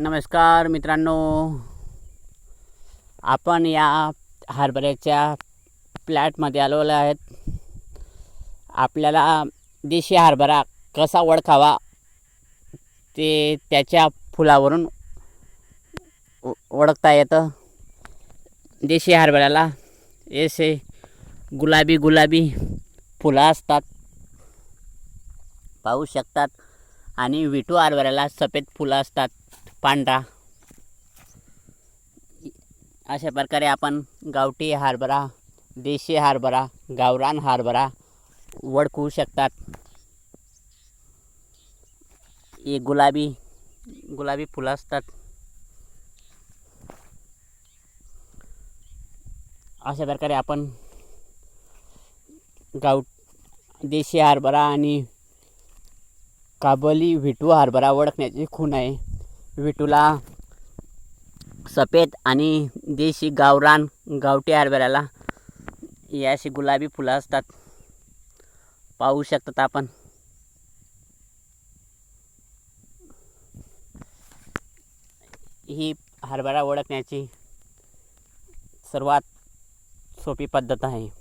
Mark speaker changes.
Speaker 1: नमस्कार मित्रांनो. आपण या हरभऱ्याच्या प्लॅटमध्ये आलेलो आहेत. आपल्याला देशी हरभरा कसा ओळखावा ते त्याच्या फुलावरून ओळखता येतं. देशी हरभऱ्याला असे गुलाबी गुलाबी फुलं असतात. पाहू शकतात. आणि विटू हरभऱ्याला सफेद फुलं असतात. पांढरा. अशा प्रकारे आपण गावठी हरभरा देशी हरभरा गावरान हरभरा ओळखू शकतात. हे गुलाबी गुलाबी फुलं असतात. अशा प्रकारे आपण गाव देशी हरभरा आणि काबली विटू हरभरा ओळखण्याची खूण आहे. विटूला सफेद आणि देशी गावरान गावठी हरभऱ्याला या अशी गुलाबी फुलं असतात. पाहू शकतात आपण. ही हरभरा ओळखण्याची सर्वात सोपी पद्धत आहे.